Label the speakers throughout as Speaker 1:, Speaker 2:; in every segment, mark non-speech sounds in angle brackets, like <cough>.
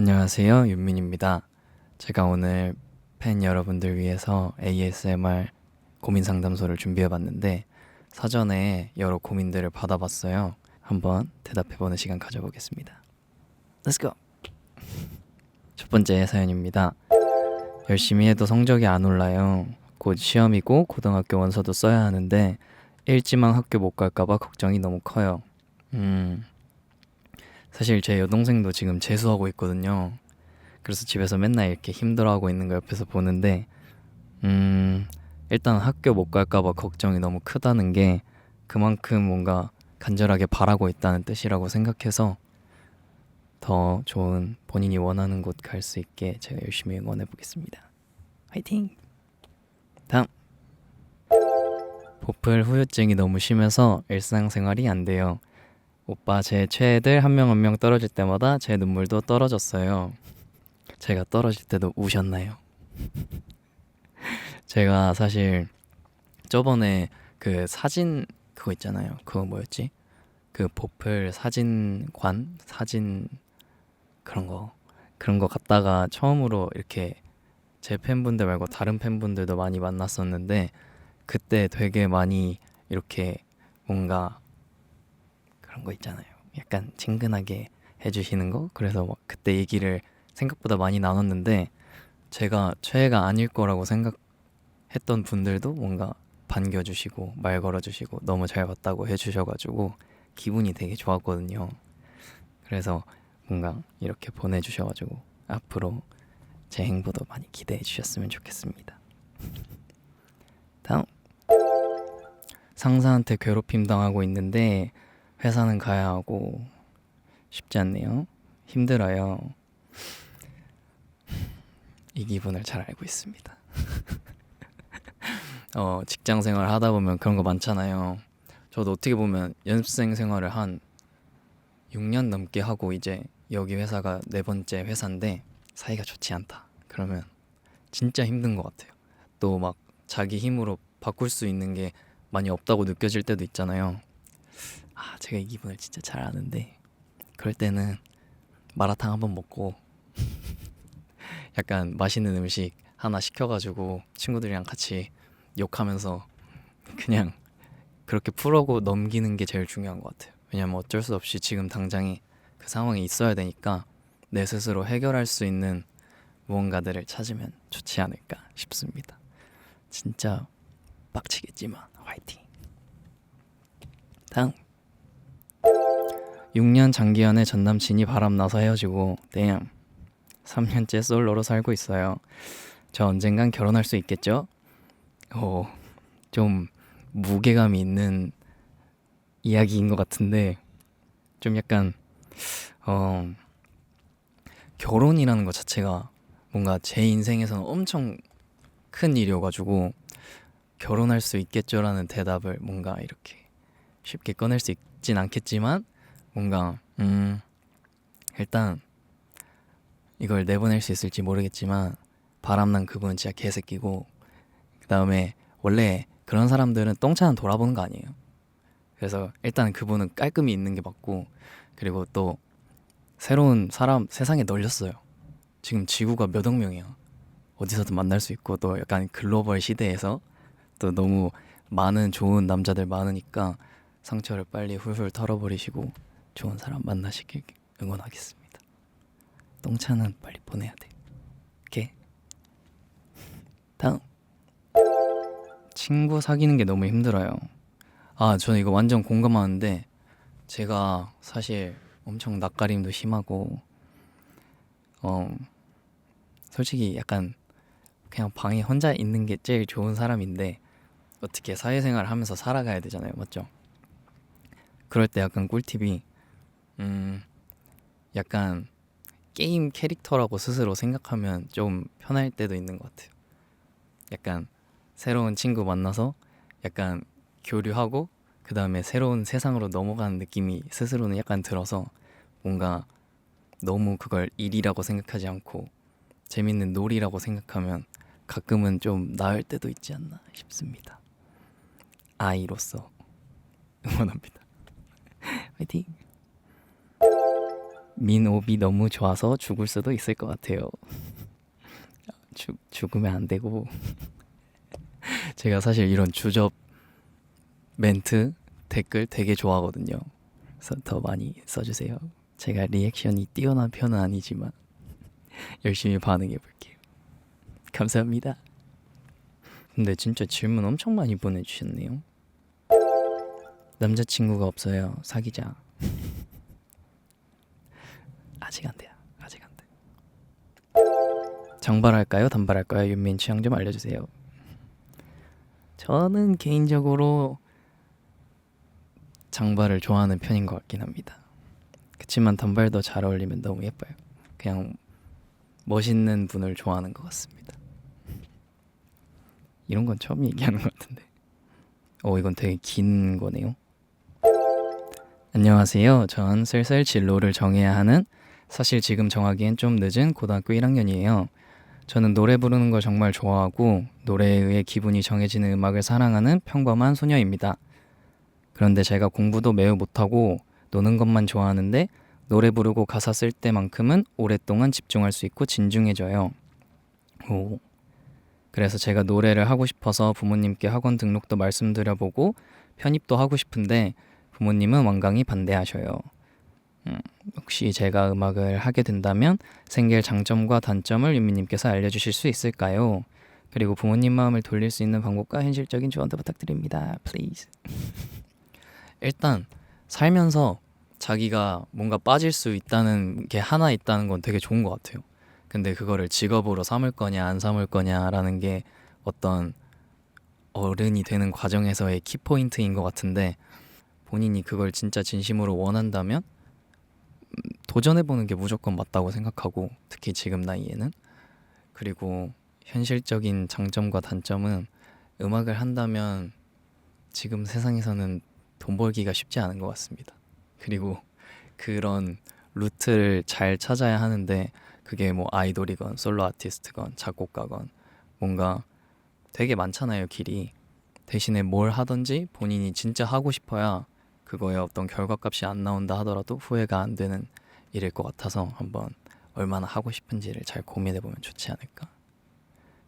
Speaker 1: 안녕하세요. 윤민입니다. 제가 오늘 팬 여러분들 위해서 ASMR 고민 상담소를 준비해 봤는데 사전에 여러 고민들을 받아봤어요. 한번 대답해 보는 시간 가져보겠습니다. Let's go. <laughs> 첫 번째 사연입니다. 열심히 해도 성적이 안 올라요. 곧 시험이고 고등학교 원서도 써야 하는데 일지망 학교 못 갈까봐 걱정이 너무 커요. 음, 사실 제 여동생도 지금 재수하고 있거든요. 그래서 집에서 맨날 이렇게 힘들어하고 있는 거 옆에서 보는데, 음, 일단 학교 못 갈까봐 걱정이 너무 크다는 게 그만큼 뭔가 간절하게 바라고 있다는 뜻이라고 생각해서 더 좋은 본인이 원하는 곳 갈 수 있게 제가 열심히 응원해 보겠습니다. 화이팅! 다음! 보풀 후유증이 너무 심해서 일상생활이 안 돼요. 오빠 제 최애들 한 명 한 명 떨어질 때마다 제 눈물도 떨어졌어요. 제가 떨어질 때도 우셨나요? <laughs> 제가 사실 저번에 그 사진 그거 있잖아요. 그거 뭐였지? 그 보풀 사진관 사진 그런 거 그런 거 갔다가 처음으로 이렇게 제 팬분들 말고 다른 팬분들도 많이 만났었는데 그때 되게 많이 이렇게 뭔가 그런 거 있잖아요. 약간 친근하게 해주시는 거. 그래서 막 그때 얘기를 생각보다 많이 나눴는데 제가 최애가 아닐 거라고 생각했던 분들도 뭔가 반겨주시고 말 걸어주시고 너무 잘 봤다고 해주셔가지고 기분이 되게 좋았거든요. 그래서 뭔가 이렇게 보내주셔가지고 앞으로 제 행보도 많이 기대해 주셨으면 좋겠습니다. 다음 상사한테 괴롭힘 당하고 있는데 회사는 가야 하고 쉽지 않네요. 힘들어요. 이 기분을 잘 알고 있습니다. <laughs> 어, 직장 생활 하다 보면 그런 거 많잖아요. 저도 어떻게 보면 연습생 생활을 한 6년 넘게 하고 이제 여기 회사가 네 번째 회사인데 사이가 좋지 않다. 그러면 진짜 힘든 것 같아요. 또 막 자기 힘으로 바꿀 수 있는 게 많이 없다고 느껴질 때도 있잖아요. 아, 제가 이 기분을 진짜 잘 아는데 그럴 때는 마라탕 한번 먹고 <laughs> 약간 맛있는 음식 하나 시켜가지고 친구들이랑 같이 욕하면서 그냥 그렇게 풀어고 넘기는 게 제일 중요한 것 같아요. 왜냐면 어쩔 수 없이 지금 당장에 그 상황에 있어야 되니까 내 스스로 해결할 수 있는 무언가들을 찾으면 좋지 않을까 싶습니다. 진짜 빡치겠지만 화이팅. 다음 6년 장기 연애 전 남친이 바람나서 헤어지고 땡 3년째 솔로로 살고 있어요. 저 언젠간 결혼할 수 있겠죠? 어, 좀 무게감이 있는 이야기인 것 같은데 좀 약간 어 결혼이라는 것 자체가 뭔가 제 인생에서는 엄청 큰 일이어가지고 결혼할 수 있겠죠라는 대답을 뭔가 이렇게 쉽게 꺼낼 수 있진 않겠지만 뭔가 음 일단 이걸 내보낼 수 있을지 모르겠지만 바람난 그분은 진짜 개새끼고 그 다음에 원래 그런 사람들은 똥차는 돌아보는 거 아니에요. 그래서 일단 그분은 깔끔히 있는 게 맞고 그리고 또 새로운 사람 세상에 널렸어요. 지금 지구가 몇 억 명이야. 어디서든 만날 수 있고 또 약간 글로벌 시대에서 또 너무 많은 좋은 남자들 많으니까 상처를 빨리 훌훌 털어버리시고 좋은 사람 만나시길 응원하겠습니다. 똥차는 빨리 보내야 돼. 오케이. 다음. 친구 사귀는 게 너무 힘들어요. 아, 저는 이거 완전 공감하는데 제가 사실 엄청 낯가림도 심하고 어 솔직히 약간 그냥 방에 혼자 있는 게 제일 좋은 사람인데 어떻게 사회생활을 하면서 살아가야 되잖아요, 맞죠? 그럴 때 약간 꿀팁이 음 약간 게임 캐릭터라고 스스로 생각하면 좀 편할 때도 있는 것 같아요. 약간 새로운 친구 만나서 약간 교류하고 그 다음에 새로운 세상으로 넘어가는 느낌이 스스로는 약간 들어서 뭔가 너무 그걸 일이라고 생각하지 않고 재밌는 놀이라고 생각하면 가끔은 좀 나을 때도 있지 않나 싶습니다. 아이로서 응원합니다. <laughs> 화이팅! 민옵이 너무 좋아서 죽을 수도 있을 것 같아요. 죽 죽으면 안 되고 <laughs> 제가 사실 이런 주접 멘트 댓글 되게 좋아하거든요. 그래서 더 많이 써주세요. 제가 리액션이 뛰어난 편은 아니지만 <laughs> 열심히 반응해 볼게요. 감사합니다. 근데 진짜 질문 엄청 많이 보내주셨네요. 남자친구가 없어요. 사귀자. <laughs> 아직 안 돼요. 아직 안 돼. 장발할까요? 단발할까요? 윤민 취향 좀 알려주세요. 저는 개인적으로 장발을 좋아하는 편인 것 같긴 합니다. 그치만 단발도 잘 어울리면 너무 예뻐요. 그냥 멋있는 분을 좋아하는 것 같습니다. 이런 건 처음 얘기하는 것 같은데. 어, 이건 되게 긴 거네요. 안녕하세요. 전 슬슬 진로를 정해야 하는 사실 지금 정하기엔 좀 늦은 고등학교 1학년이에요. 저는 노래 부르는 걸 정말 좋아하고 노래에 의해 기분이 정해지는 음악을 사랑하는 평범한 소녀입니다. 그런데 제가 공부도 매우 못하고 노는 것만 좋아하는데 노래 부르고 가사 쓸 때만큼은 오랫동안 집중할 수 있고 진중해져요. 오. 그래서 제가 노래를 하고 싶어서 부모님께 학원 등록도 말씀드려보고 편입도 하고 싶은데 부모님은 완강히 반대하셔요. 음, 혹시 제가 음악을 하게 된다면 생길 장점과 단점을 윤미님께서 알려주실 수 있을까요? 그리고 부모님 마음을 돌릴 수 있는 방법과 현실적인 조언도 부탁드립니다. Please. <laughs> 일단 살면서 자기가 뭔가 빠질 수 있다는 게 하나 있다는 건 되게 좋은 것 같아요. 근데 그거를 직업으로 삼을 거냐 안 삼을 거냐라는 게 어떤 어른이 되는 과정에서의 키포인트인 것 같은데 본인이 그걸 진짜 진심으로 원한다면 음, 도전해보는 게 무조건 맞다고 생각하고 특히 지금 나이에는 그리고 현실적인 장점과 단점은 음악을 한다면 지금 세상에서는 돈 벌기가 쉽지 않은 것 같습니다. 그리고 그런 루트를 잘 찾아야 하는데 그게 뭐 아이돌이건 솔로 아티스트건 작곡가건 뭔가 되게 많잖아요 길이 대신에 뭘 하든지 본인이 진짜 하고 싶어야 그거에 어떤 결과값이 안 나온다 하더라도 후회가 안 되는 일일 것 같아서 한번 얼마나 하고 싶은지를 잘 고민해 보면 좋지 않을까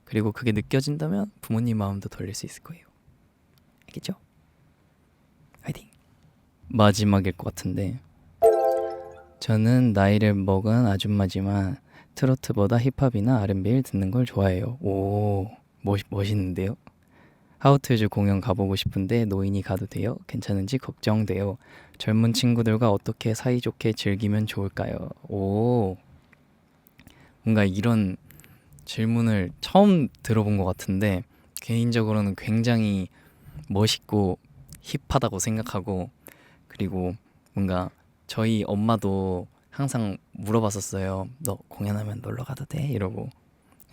Speaker 1: 그리고 그게 느껴진다면 부모님 마음도 돌릴 수 있을 거예요 알겠죠? 화이팅 마지막일 것 같은데 저는 나이를 먹은 아줌마지만 트로트보다 힙합이나 R&B를 듣는 걸 좋아해요. 오, 멋, 멋있는데요? 하우트즈 공연 가보고 싶은데 노인이 가도 돼요? 괜찮은지 걱정돼요. 젊은 친구들과 어떻게 사이좋게 즐기면 좋을까요? 오, 뭔가 이런 질문을 처음 들어본 것 같은데 개인적으로는 굉장히 멋있고 힙하다고 생각하고 그리고 뭔가 저희 엄마도 항상 물어봤었어요. 너 공연하면 놀러 가도 돼? 이러고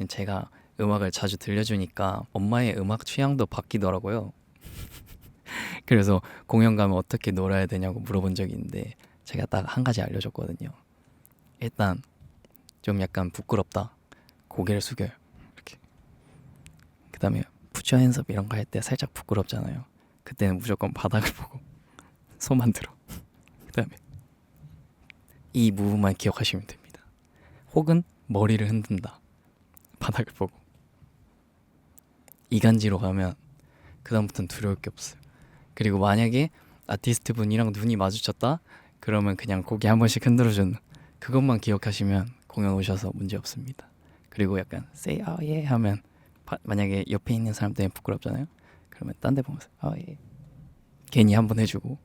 Speaker 1: 제가 음악을 자주 들려주니까 엄마의 음악 취향도 바뀌더라고요. <laughs> 그래서 공연 가면 어떻게 놀아야 되냐고 물어본 적이 있는데 제가 딱 한 가지 알려줬거든요. 일단 좀 약간 부끄럽다. 고개를 숙여요. 이렇게. 그 다음에 푸처 핸섭 이런 거 할 때 살짝 부끄럽잖아요. 그때는 무조건 바닥을 <laughs> 보고 손만 들어. 그 다음에 이 무브만 기억하시면 됩니다. 혹은 머리를 흔든다. 바닥을 보고 이간지로 가면 그다음부터는 두려울 게 없어요. 그리고 만약에 아티스트 분이랑 눈이 마주쳤다 그러면 그냥 고개 한 번씩 흔들어주는 그것만 기억하시면 공연 오셔서 문제 없습니다. 그리고 약간 say oh yeah 하면 바, 만약에 옆에 있는 사람 때문에 부끄럽잖아요. 그러면 딴 데 보면서 oh yeah 괜히 한 번 해주고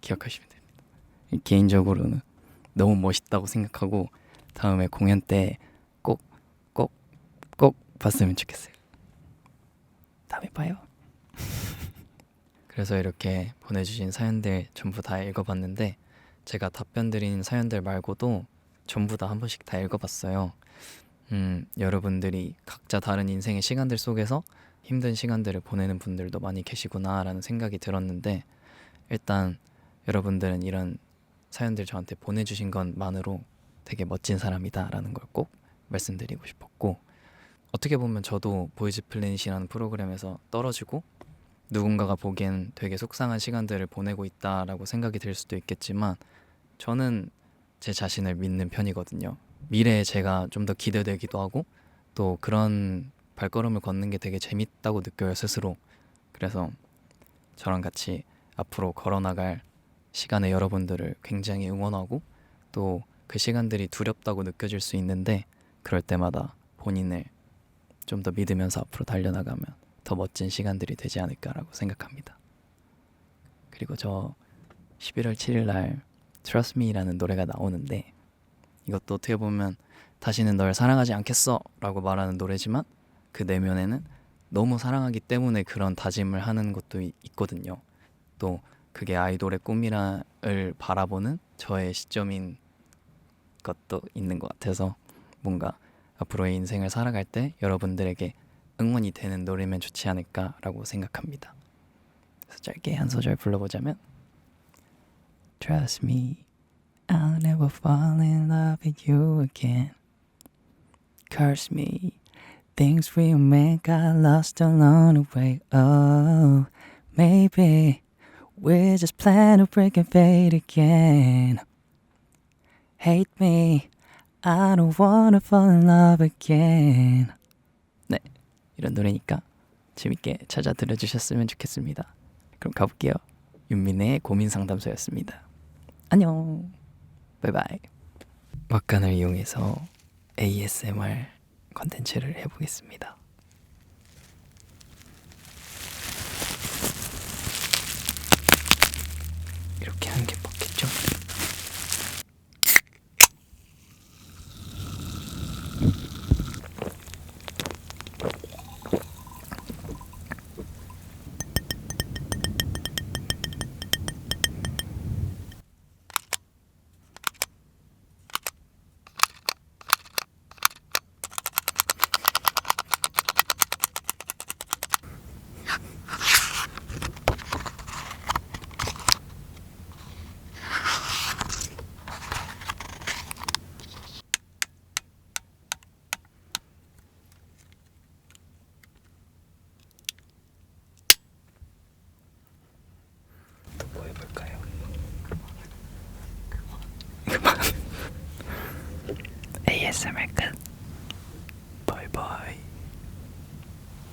Speaker 1: 기억하시면 됩니다. 개인적으로는 너무 멋있다고 생각하고 다음에 공연 때 꼭 꼭 꼭 봤으면 좋겠어요. 다음에 봐요. 그래서 이렇게 보내주신 사연들 전부 다 읽어봤는데 제가 답변 드린 사연들 말고도 전부 다 한 번씩 다 읽어봤어요. 음, 여러분들이 각자 다른 인생의 시간들 속에서 힘든 시간들을 보내는 분들도 많이 계시구나라는 생각이 들었는데 일단 여러분들은 이런 사연들 저한테 보내주신 것만으로 되게 멋진 사람이다라는 걸 꼭 말씀드리고 싶었고 어떻게 보면 저도 보이즈 플래닛이라는 프로그램에서 떨어지고 누군가가 보기엔 되게 속상한 시간들을 보내고 있다라고 생각이 들 수도 있겠지만 저는 제 자신을 믿는 편이거든요. 미래에 제가 좀 더 기대되기도 하고 또 그런 발걸음을 걷는 게 되게 재밌다고 느껴요 스스로. 그래서 저랑 같이 앞으로 걸어나갈 시간에 여러분들을 굉장히 응원하고 또 그 시간들이 두렵다고 느껴질 수 있는데 그럴 때마다 본인을 좀 더 믿으면서 앞으로 달려나가면 더 멋진 시간들이 되지 않을까라고 생각합니다. 그리고 저 11월 7일 날 Trust Me라는 노래가 나오는데 이것도 어떻게 보면 다시는 널 사랑하지 않겠어라고 말하는 노래지만 그 내면에는 너무 사랑하기 때문에 그런 다짐을 하는 것도 이- 있거든요. 또 그게 아이돌의 꿈이라를 바라보는 저의 시점인 것도 있는 것 같아서 뭔가 앞으로의 인생을 살아갈 때 여러분들에게 응원이 되는 노래면 좋지 않을까라고 생각합니다. 그래서 짧게 한 소절 불러보자면 Trust me, I'll never fall in love with you again. Curse me, things we make got lost along the way. Oh, maybe we just plan to break and fade again. Hate me, I don't wanna fall in love again. 네, 이런 노래니까 재밌게 찾아 들어주셨으면 좋겠습니다. 그럼 가볼게요. 윤민의 고민 상담소였습니다. 안녕. 바이바이. 막간을 이용해서 ASMR 컨텐츠를 해보겠습니다. 이렇게 하는 게 맞겠죠?